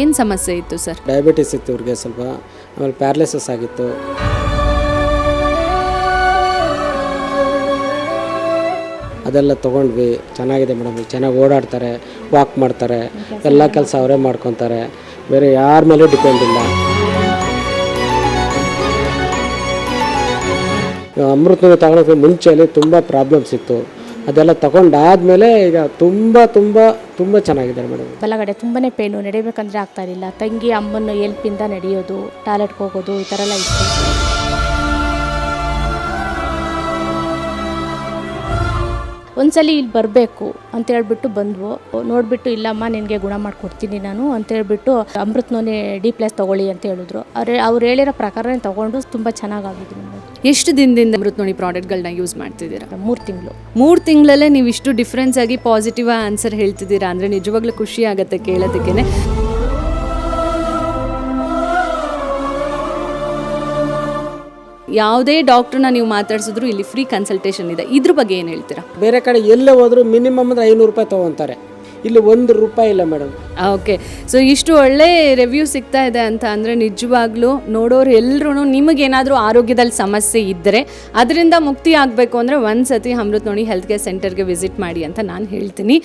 ಏನು ಸಮಸ್ಯೆ ಇತ್ತು ಸರ್? ಡಯಾಬಿಟಿಸ್ ಇತ್ತು ಇವ್ರಿಗೆ ಸ್ವಲ್ಪ. ಆಮೇಲೆ ಪ್ಯಾರಾಲಿಸಿಸ್ ಆಗಿತ್ತು. ಅದೆಲ್ಲ ತೊಗೊಂಡ್ವಿ. ಚೆನ್ನಾಗಿದೆ ಮೇಡಮ್. ಚೆನ್ನಾಗಿ ಓಡಾಡ್ತಾರೆ ವಾಕ್ ಮಾಡ್ತಾರೆ. ಎಲ್ಲ ಕೆಲಸ ಅವರೇ ಮಾಡ್ಕೊತಾರೆ. ಬೇರೆ ಯಾರ ಮೇಲೂ ಡಿಪೆಂಡ್ ಇಲ್ಲ. ಅಮೃತ ತಗೊಳಕ್ಕೆ ಮುಂಚೆಯಲ್ಲಿ ತುಂಬ ಪ್ರಾಬ್ಲಮ್ಸ್ ಇತ್ತು. ಅದೆಲ್ಲ ತಗೊಂಡಾದ್ಮೇಲೆ ಈಗ ತುಂಬ ತುಂಬ ತುಂಬ ಚೆನ್ನಾಗಿದ್ದಾರೆ ಮೇಡಮ್. ಬಲಗಡೆ ತುಂಬಾ ಪೇನು ನಡಿಬೇಕಂದ್ರೆ ಆಗ್ತಾ ಇರಲಿಲ್ಲ. ತಂಗಿ ಅಮ್ಮನ ಎಲ್ಪಿಂದ ನಡೆಯೋದು, ಟಾಯ್ಲೆಟ್ಗೆ ಹೋಗೋದು, ಈ ಥರ ಎಲ್ಲ ಇತ್ತು. ಒಂದ್ಸಲಿ ಇಲ್ಲಿ ಬರಬೇಕು ಅಂತ ಹೇಳ್ಬಿಟ್ಟು ಬಂದ್ವು. ನೋಡಿಬಿಟ್ಟು ಇಲ್ಲಮ್ಮ ನಿನಗೆ ಗುಣ ಮಾಡಿಕೊಡ್ತೀನಿ ನಾನು ಅಂತ ಹೇಳ್ಬಿಟ್ಟು ಅಮೃತ್ನೋನೆ ಡಿ ಪ್ಲಸ್ ತೊಗೊಳ್ಳಿ ಅಂತ ಹೇಳಿದ್ರು. ಅವ್ರು ಅವ್ರು ಹೇಳಿರೋ ಪ್ರಕಾರನೇ ತೊಗೊಂಡು ತುಂಬ ಚೆನ್ನಾಗಾಗಿದ್ದು ಎಷ್ಟು ದಿನದಿಂದ ಅಮೃತ್ ನೋಡಿ ಪ್ರಾಡಕ್ಟ್ಗಳನ್ನ ಯೂಸ್ ಮಾಡ್ತಿದ್ದೀರಾ? ಮೂರು ತಿಂಗಳು. ಮೂರು ತಿಂಗಳಲ್ಲೇ ನೀವು ಇಷ್ಟು ಡಿಫ್ರೆನ್ಸ್ ಆಗಿ ಪಾಸಿಟಿವ್ ಆನ್ಸರ್ ಹೇಳ್ತಿದ್ದೀರಾ? ಅಂದರೆ ನಿಜವಾಗ್ಲೂ ಖುಷಿ ಆಗುತ್ತೆ ಕೇಳೋದಕ್ಕೇನೆ. ಯಾವುದೇ ಡಾಕ್ಟ್ರನ್ನ ನೀವು ಮಾತಾಡಿಸಿದ್ರು ಇಲ್ಲಿ ಫ್ರೀ ಕನ್ಸಲ್ಟೇಷನ್ ಇದೆ. ಇದ್ರ ಬಗ್ಗೆ ಏನು ಹೇಳ್ತೀರಾ? ಬೇರೆ ಕಡೆ ಎಲ್ಲೇ ಹೋದರೂ ಮಿನಿಮಮ್ ಅಂದರೆ ಐನೂರು ರೂಪಾಯಿ ತೊಗೊತಾರೆ. ಇಲ್ಲಿ ಒಂದು ರೂಪಾಯಿ ಇಲ್ಲ ಮೇಡಮ್. ಓಕೆ. ಸೊ ಇಷ್ಟು ಒಳ್ಳೆ ರಿವ್ಯೂ ಸಿಗ್ತಾ ಇದೆ ಅಂತ ಅಂದರೆ ನಿಜವಾಗ್ಲೂ ನೋಡೋರು ಎಲ್ಲರೂ ನಿಮಗೇನಾದರೂ ಆರೋಗ್ಯದಲ್ಲಿ ಸಮಸ್ಯೆ ಇದ್ದರೆ ಅದರಿಂದ ಮುಕ್ತಿ ಆಗಬೇಕು ಅಂದರೆ ಒಂದು ಸತಿ ಅಮೃತ್ ನೋಡಿ ಹೆಲ್ತ್ ಕೇರ್ ಸೆಂಟರ್ಗೆ ವಿಸಿಟ್ ಮಾಡಿ ಅಂತ ನಾನು ಹೇಳ್ತೀನಿ.